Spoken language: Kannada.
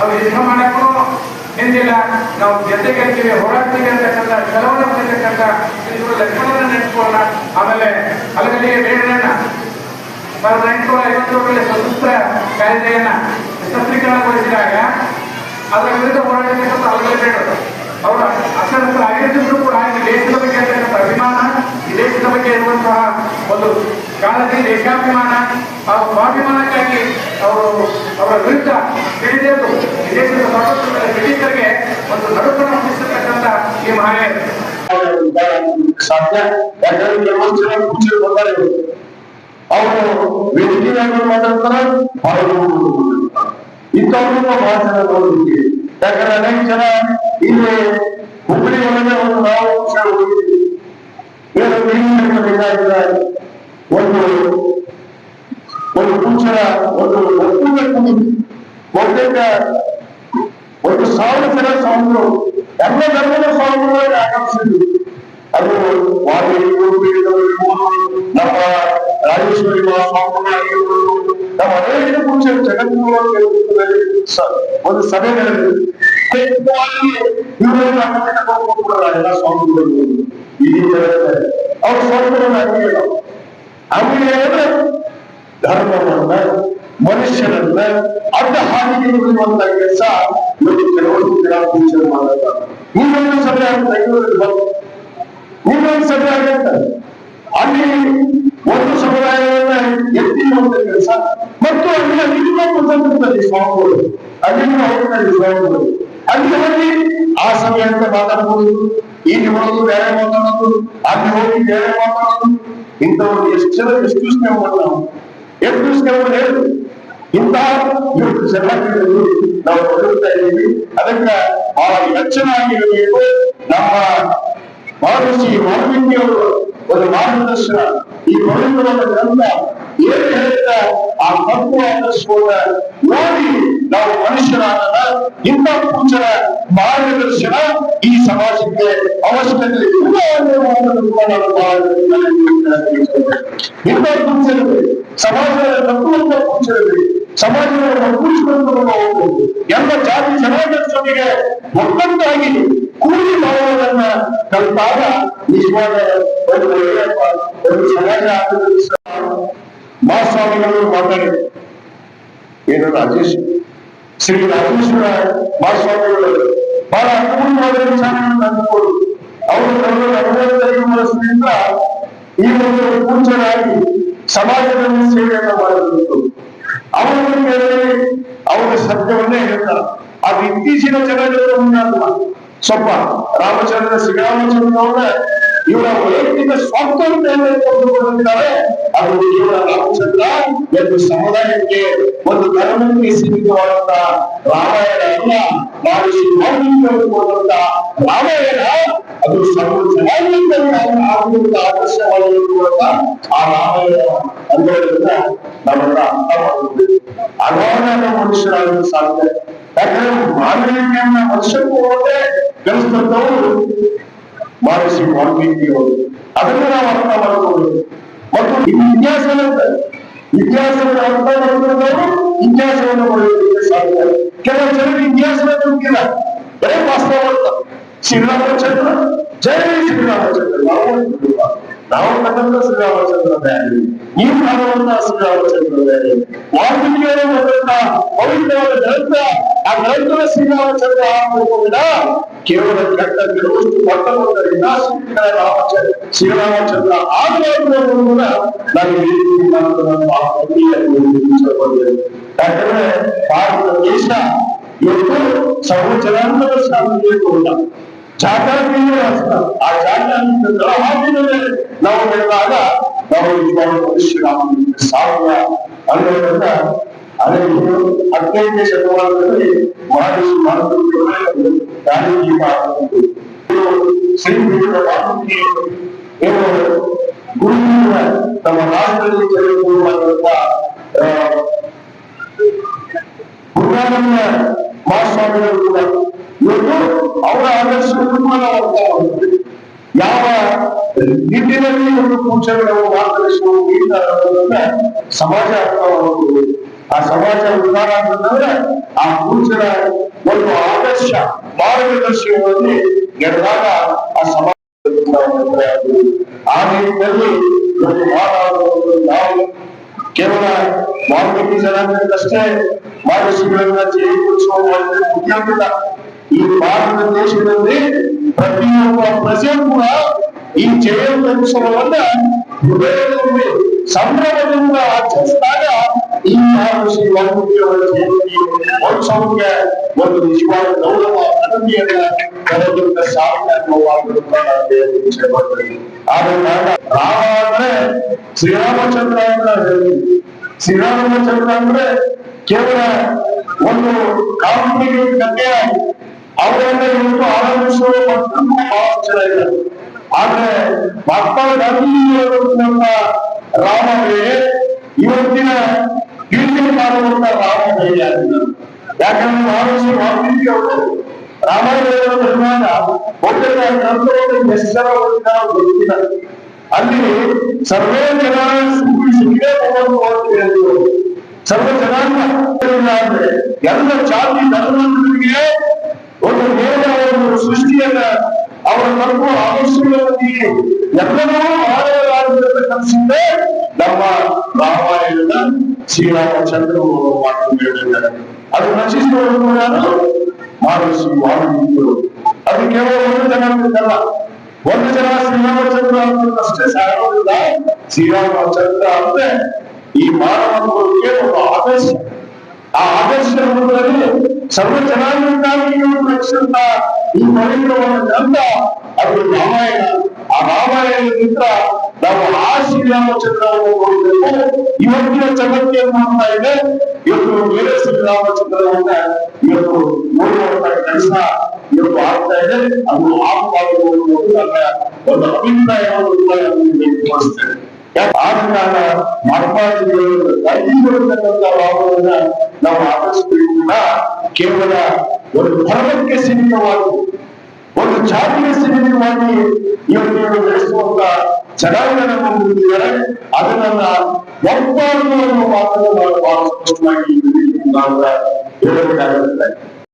ನಾವು ಯುದ್ಧ ಮಾಡಕ್ಕೂ ಹಿಂದಿಲ್ಲ ನಾವು ಜೊತೆಗೆ ಹೋರಾಡ್ತೀವಿ ಅಂತಕ್ಕಂಥ ಚಲವಣೆ ಮಾಡಿರ್ತಕ್ಕಂಥ ಲಕ್ಷಣವನ್ನು ನೆನೆಸ್ಕೊಳ್ಳೋಣ ಆಮೇಲೆ ಅಲಗಲಿಗೆ ಬೇಡಣ್ಣ. ಸಾವಿರದ ಎಂಟುನೂರ ಐವತ್ತೇಳರಲ್ಲಿ ಸಶಸ್ತ್ರ ಕಾಯ್ದೆಯನ್ನ ಸಶಸ್ತ್ರೀಕರಣಗೊಳಿಸಿದಾಗ ಅದರ ವಿರುದ್ಧ ಹೋರಾಡಿರ್ತಕ್ಕಂಥ ಅಲಗಲಿ ಬೇಡರು ಅವರ ಅಸಹಸ್ರ ಆಗಿರ್ತಿದ್ರು ಕೂಡ ಈ ದೇಶದ ಬಗ್ಗೆ ಇರ್ತಕ್ಕಂಥ ಅಭಿಮಾನ? ಈ ದೇಶದ ಬಗ್ಗೆ ಇರುವಂತಹ ಒಂದು ಕಾಳಜಿ ದೇಶಾಭಿಮಾನ ಆ ಸ್ವಾಭಿಮಾನಕ್ಕಾಗಿ ಅವರು ಅವರ ವಿರುದ್ಧ ಹಿಡಿದಿದ್ದು ಈ ದೇಶದ ಸ್ವಾತಂತ್ರ್ಯದ ಬ್ರಿಟಿಷರಿಗೆ ಒಂದು ನಡುಕನ್ನು ಹೊಂದಿಸಿರ್ತಕ್ಕಂಥ ಈ ಮಹನೀಯರು ಸಾಧ್ಯ? ಯಾಕಂದ್ರೆ ಕೆಲವೊಂದು ಜನ ಕೂಚೆ ಬರ್ತಾರೆ ಅವರು ವೇದಿಕೆ ಮೇಲೆ ಮಾತಾಡ್ತಾರೆ? ಅವರು ಇಂಥವ್ರನ್ನ ಬಹಳ ಜನ ನೋಡಿದ್ದೀವಿ ಯಾಕಂದ್ರೆ ಅನೇಕ ಜನ ಇಲ್ಲಿ ಹುಬ್ಬಳ್ಳಿ ಒಳಗೆ ಒಂದು ನಾವು ಪಕ್ಷ ಹೋಗಿದ್ದೀವಿ ಏನು ಮೀಟಿಂಗ್ ಬೇಕಾಗಿಲ್ಲ ಒಂದು ಒಂದು ಕೂಚರ ಒಂದು ಒಕ್ಕೂಟ ಕೂಡಿ ಬಹುತೇಕ ಒಂದು ಸಾವಿರ ಜನ ಸ್ವಾಮಿಗಳು ಎಲ್ಲ ಧರ್ಮದ ಸ್ವಾಮಿಗಳಿಗೆ ಆಕರ್ಷಿಸಿದ್ರು ಅದು ವಾಲ್ಮೀಕಿ ಗುರುಪೀಠದವರು ಇರ್ಬೋದು, ನಮ್ಮ ರಾಜೇಶ್ವರಿ ಮಹಾಸ್ವಾಮಿಗಳಾಗಿರ್ಬೋದು ನಮ್ಮ ಅನೇಕ ಪುರುಷ ಜಗತ್ತಿನಲ್ಲಿ ಒಂದು ಸಭೆ ನಡೆದಿದೆ ಮುಖ್ಯವಾಗಿ ಇವರನ್ನು ಅಕ್ಕಪಕ್ಕ ಹೋಗ್ಬಿಡ್ತಾರೆ ಎಲ್ಲ ಸ್ವಾಮಿಗಳು ಇಡೀ ಜಗತ್ತಿನಲ್ಲಿ ಅವ್ರ ಸ್ವಾಮಿಗಳನ್ನ ಅಂಗೀಕಾರ ಅಂಗೀಕಾರ ಧರ್ಮವನ್ನ ಮನುಷ್ಯನನ್ನ ಅಡ್ಡ ಹಾದಿಗೆ ಬಿಡುವಂತ ಕೆಲಸ ಇವತ್ತು ಕೆಲವೊಂದು ಜನ ಪೂಜೆ ಮಾಡ್ತಾರೆ. ಇನ್ನೊಂದು ಸಭೆ ಬೆಂಗಳೂರಲ್ಲಿ ಬಂತು ಇನ್ನೊಂದು ಸಭೆ ಆಗತ್ತೆ ಅಲ್ಲಿ ಒಂದು ಸಮುದಾಯವನ್ನ ಎತ್ತಿರುವಂತ ಕೆಲಸ ಮತ್ತು ಅಲ್ಲಿನ ಇನ್ನೊಂದು ಸಂದರ್ಭದಲ್ಲಿ ಸ್ವಾಮಿಗಳು ಅಲ್ಲಿನ ಹೋಟೆಲ್ನಲ್ಲಿ ಸ್ವಾಮಿಗಳು. ಅಲ್ಲಿ ಹೋಗಿ ಆ ಸಮಯ ಅಂತ ಮಾತಾಡ್ಬೋದು. ಇಲ್ಲಿ ಹೋಗೋದು ಬೇರೆ ಮಾತಾಡೋದು, ಅಲ್ಲಿ ಹೋಗಿ ಬೇರೆ ಮಾತಾಡೋದು. ಇಂಥವ್ರು ಎಷ್ಟು ಜನ ಎಷ್ಟು ಸ್ನೇಹ ನಾವು. ಎಷ್ಟು ಸ್ನೇಹ ಹೇಳಿ. ಇಂತಹ ಇವತ್ತು ಸಮಾಜದಲ್ಲಿ ನಾವು ಬದುಕ್ತಾ ಇದ್ದೀವಿ. ಅದಕ್ಕೆ ಬಹಳ ಎಚ್ಚರಾಗಿರಬೇಕು ನಮ್ಮ ಮಹರ್ಷಿ ವಾಲ್ಮೀಕಿಯವರು ಒಂದು ಮಾರ್ಗದರ್ಶನ ಈ ಪವಿತ್ರವಾದ ಗ್ರಂಥ ಏನು ಹೇಳ್ತಾ ಆ ತಪ್ಪು ಆದರ್ಶವನ್ನ ನೋಡಿ ನಾವು ಮನುಷ್ಯರಾದ ಇಂಥ ಪೂಜರ ಮಾರ್ಗದರ್ಶನ ಈ ಸಮಾಜಕ್ಕೆ ಅವಶ್ಯಕತೆ ಇಲ್ಲ ಪೂಜೆಗಳು ಸಮಾಜದ ತತ್ವದ ಪೂಜೆಗಳು ಸಮಾಜವನ್ನು ಒಗ್ಗೂಡಿಸಿಕೊಂಡು ಹೋಗಬೇಕು ಎಲ್ಲ ಜಾತಿ ಸಮಾಜದ ಜೊತೆಗೆ ಒಗ್ಗಟ್ಟಾಗಿ ಕೂಡಿ ಮಾಡುವುದನ್ನ ಕಲಿತಾಗ ನಿಜವಾದ ಒಂದು ಒಂದು ಸಮಾಜ ಮಹಾಸ್ವಾಮಿಗಳು ಮಾತಾಡಿದರು. ಏನು ರಾಜೇಶ್? ಶ್ರೀ ರಾಜೇಶ್ವರ ಮಹಾಸ್ವಾಮಿಗಳು ಬಹಳ ಅಪೂರ್ಣವಾದ ವಿಚಾರಗಳನ್ನು ಅಂದುಕೊಂಡು ಅವರು ತಮ್ಮ ಅರವತ್ತೈದು ಈ ಒಂದು ಪೂಜ್ಯರಾಗಿ ಸಮಾಜದಲ್ಲಿ ಸೇವೆಯನ್ನು ಮಾಡಬೇಕು ಅವರನ್ನು ಕೇಳಿ ಅವರ ಸತ್ಯವನ್ನೇ ಹೇಳ್ತಾರೆ ಅದು ಇತ್ತೀಚಿನ ಜನಗಳು ಉಂಟಾಗುವ ಸ್ವಲ್ಪ ರಾಮಚಂದ್ರ ಶ್ರೀರಾಮಚಂದ್ರ ಅವರ ಇವರ ವೈಯಕ್ತಿಕ ಸ್ವಾತಂತ್ರ್ಯವನ್ನು ಕೊಂಡುಕೊಂಡಿದ್ದಾರೆ ಅದು ಕೇವಲ ರಾಮಚಂದ್ರ ಎಂದು ಸಮುದಾಯಕ್ಕೆ ಒಂದು ಧರ್ಮಕ್ಕೆ ಸೀಮಿತವಾದಂತ ರಾಮಾಯಣ ಅಲ್ಲ ವಾಲ್ಮೀಕಿಯವರು ಕೊಡುವಂತ ರಾಮಾಯಣ, ಅದು ಸರ್ವ ಆದರ್ಶವಾಗಿರುವಂತ ಆ ರಾಮಾಯಣ ಅನ್ನೋದ್ರಿಂದ ನಮ್ಮನ್ನ ಅರ್ಥ ಮಾಡಬೇಕು ಅಗಾಧ ಮನುಷ್ಯರಾಗಲು ಸಾಧ್ಯ. ಯಾಕಂದ್ರೆ ಮಾನವೀಯತೆಯನ್ನ ಮನುಷ್ಯಕ್ಕೂ ಹೋದ್ರೆ ಕಲಿಸ್ತಂತವರು ಮಹರ್ಷಿ ವಾಲ್ಮೀಕಿಯವರು ಅದನ್ನ ನಾವು ಅರ್ಥ ಮಾಡ್ಕೋಬೇಕು ಮತ್ತು ಇದು ಇತಿಹಾಸ ಅಂತ. ಇತಿಹಾಸವನ್ನು ಅರ್ಥ ಮಾಡಿಕೊಂಡವರು ಇತಿಹಾಸವನ್ನು ಬರೆಯೋದಕ್ಕೆ ಸಾಧ್ಯ. ಕೆಲವು ಜನರಿಗೆ ಇತಿಹಾಸವೇ ಗೊತ್ತಿಲ್ಲ ಬರೇ ವಾಸ್ತವ ಶ್ರೀರಾಮಚಂದ್ರ, ಜಯ ಶ್ರೀರಾಮಚಂದ್ರ. ನಾವು ನಾವು ಕಂಡಂತ ಶ್ರೀರಾಮಚಂದ್ರ ಬೇರೆ ನೀವು ಕಾಣುವಂತ ಶ್ರೀರಾಮಚಂದ್ರ ಬೇರೆ ವಾಲ್ಮೀಕಿಯವರು ಬಂದಂತ ಪವಿತ್ರವಾದ ಗ್ರಂಥ ಆ ಗ್ರಂಥದ ಶ್ರೀರಾಮಚಂದ್ರ ಆಗುವುದಿಲ್ಲ ಕೇವಲ ಕೆಟ್ಟ ಕೆಲವಷ್ಟು ಪಟ್ಟಣದಿಂದ ರಾಮಚಂದ್ರ ಶ್ರೀರಾಮಚಂದ್ರ ಆಗಬೇಕು ನಾನು ಈ ರೀತಿ ನಾನು ನಮ್ಮ ಇಷ್ಟಪಡ್ತೇನೆ ಯಾಕಂದ್ರೆ ಭಾರತ ದೇಶ ಇವತ್ತು ಸರ್ವ ಜನಾಂಗದ ಶಾಂತಿಗೆ ಕೊಡ ಜಾತ್ಯಾತೀತ ರಾಷ್ಟ್ರ ಆ ಜಾತ್ಯಾತೀತ ತಳಹಾದಿನಲ್ಲಿ ನಾವು ಬೆಳೆದಾಗ ನಾವು ನಿಜವಾದ ಮನುಷ್ಯರಾಗಲಿಕ್ಕೆ ಸಾಧ್ಯ ಅನ್ನೋದನ್ನ ಅದೇ ಇದು ಹದಿನೈದನೇ ಶತಮಾನದಲ್ಲಿ ಮಹರ್ಷಿ ಮಾನವರಿಗೆ ಗಾಂಧೀಜಿ ಮಾಡಿದ್ರು ಇದು ಶ್ರೀ ವಿವೇಕ ವಾಲ್ಮೀಕಿ ಏನು ಗುರುವಿನ ನಮ್ಮ ರಾಷ್ಟ್ರದಲ್ಲಿ ಚರಿತ್ರುವಂತ ಗುರುನಾನಂದ ಮಹಾಸ್ವಾಮಿಗಳು ಕೂಡ ಇವತ್ತು ಅವರ ಆದರ್ಶವನ್ನು ನಾವು ಅರ್ಥ ಮಾಡ್ತೀವಿ ಯಾವ ನಿಟ್ಟಿನಲ್ಲಿ ಒಂದು ಪೂಜೆಗಳು ಮಾರ್ಗದರ್ಶನವು ನೀಡ್ತಾರೆ ಅನ್ನೋದನ್ನ ಸಮಾಜ ಅರ್ಥ ಮಾಡ್ಬೋದು ಆ ಸಮಾಜ ಉದ್ಧಾರ ಅಂತಂದ್ರೆ ಆ ಪೂಜರ ಒಂದು ಆದರ್ಶ ಮಾರ್ಗದರ್ಶನದಲ್ಲಿ ನಡೆದಾಗ ಆ ಸಮಾಜ ಆ ನಿಟ್ಟಿನಲ್ಲಿ ಒಂದು ಮಾನವರನ್ನು ನಾವು ಕೇವಲ ವಾಲ್ಮೀಕಿ ಜನಾಂಗಕ್ಕಷ್ಟೇ ಮಹರ್ಷಿಗಳನ್ನ ಜಯಗೊಳಿಸುವ ಒಂದು ಉದ್ಯೋಗವಿಲ್ಲ ಈ ಭಾರತ ದೇಶದಲ್ಲಿ ಪ್ರತಿಯೊಬ್ಬ ಪ್ರಜೆ ಕೂಡ ಈ ಜಯೋತ್ಸವವನ್ನ ಹೃದಯದಲ್ಲಿ ಸಂಭ್ರಮದಿಂದ ಆಚರಿಸಿದಾಗ ಈ ಮಹರ್ಷಿ ವಾಲ್ಮೀಕಿಯವರ ಜಯಂತಿ ಮಹೋತ್ಸವಕ್ಕೆ ಒಂದು ನಿಜವಾದ ಗೌರವ ಅನನ್ಯದ ಬರೋದ್ರಿಂದ ಸಾರ್ಥಕವಾಗಿರುತ್ತದೆ ಆದ ಕಾರಣ ರಾಮ ಅಂದ್ರೆ ಶ್ರೀರಾಮಚಂದ್ರ ಅಂದ್ರೆ ಕೇವಲ ಒಂದು ಕಾಲ್ಪನಿಕ ಕಥೆಯಾಗಿ ಅವರನ್ನ ಇವತ್ತು ಆರಂಭಿಸುವ ಇದ್ದಾರೆ. ಆದ್ರೆ ಮಹಾತ್ಮ ಗಾಂಧೀಜಿಯವರು ನಮ್ಮ ಇವತ್ತಿನ ಪೀಳಿಗೆ ಮಾಡುವಂತ ರಾಮ ಧೈರ್ಯ ಆಗಿದ್ದಾರೆ ಯಾಕಂದ್ರೆ ಮಹರ್ಷಿ ವಾಲ್ಮೀಕಿ ಅವರು ರಾಮಾಯಣದ ಬರುವಾಗ ಒಬ್ಬರ ಗ್ರಂಥವನ್ನು ಎಷ್ಟು ಜನ ಗೊತ್ತಿಲ್ಲ ಅಲ್ಲಿ ಸರ್ವೇ ಜನ ಹೋಗುವ ಅಂತ ಹೇಳಿದ್ರು. ಸರ್ವ ಜನಾಂಗ ಎಲ್ಲ ಜಾತಿ ಧರ್ಮಗಳಿಗೆ ಒಂದು ನೇರ ಒಂದು ಸೃಷ್ಟಿಯನ್ನ ಅವರ ತರುವ ಆದರ್ಶಗಳನ್ನು ಎಲ್ಲರೂ ಮಾಡಲಾರದಂತ ಕಲಿಸಿದ್ದೆ ನಮ್ಮ ರಾಮಾಯಣದ ಶ್ರೀರಾಮಚಂದ್ರ ಅದು ರಚಿಸಿದವರು ಯಾರು ಅದು ಕೇವಲ ಒಂದು ಜನಾಂಗಕ್ಕಲ್ಲ ಒಂದು ಜನ ಶ್ರೀರಾಮಚಂದ್ರ ಅಂತಷ್ಟೇ ಸಾಗೋದಿಲ್ಲ ಶ್ರೀರಾಮಚಂದ್ರ ಅಂದ್ರೆ ಈ ಮಾನವರಿಗೆ ಒಂದು ಆದರ್ಶ. ಆ ಆದರ್ಶ ರೂಪದಲ್ಲಿ ಸರ್ವ ಜನಾಂಗಕ್ಕಾಗಿ ರಕ್ಷಿಸಿದ ಈ ಪವಿತ್ರವಾದ ಗ್ರಂಥ, ಅದು ರಾಮಾಯಣ. ಆ ರಾಮಾಯಣದಿಂದ ನಾವು ಆ ಶ್ರೀರಾಮಚಂದ್ರವನ್ನು ನೋಡಬೇಕು ಇವತ್ತಿನ ಜಗತ್ತು ಏನ್ ಮಾಡ್ತಾ ಇದೆ. ಇವತ್ತು ಬೇರೆ ಶ್ರೀರಾಮಚಂದ್ರವನ್ನ ಇವತ್ತು ನೋಡುವಂತ ಕೆಲಸ ಇವತ್ತು ಆಗ್ತಾ ಇದೆ. ಅದು ಆಗಬಾರದು ಅನ್ನೋದು ನನ್ನ ಒಂದು ಅಭಿಪ್ರಾಯವನ್ನು ಕೂಡ ತೋರಿಸ್ತೇನೆ ಆದ ಕಾರಣ ಮಹಾತ್ಮಾಜಿಗಳು ಕೈಗೊಳ್ಳತಕ್ಕಂಥ ಭಾವವನ್ನ ನಾವು ಆಚರಿಸಬೇಕು ಕೇವಲ ಒಂದು ಧರ್ಮಕ್ಕೆ ಸೀಮಿತವಾಗಿ, ಒಂದು ಜಾತಿಗೆ ಸೀಮಿತವಾಗಿ ಇವತ್ತು ನಡೆಸುವಂತ ಜನಾಂಗ ನಮ್ಮ ಮುಂದಿದ್ದಾರೆ ಅದನ್ನ ಒಪ್ಪಾಡುವ ಮಾತನ್ನು ನಾವು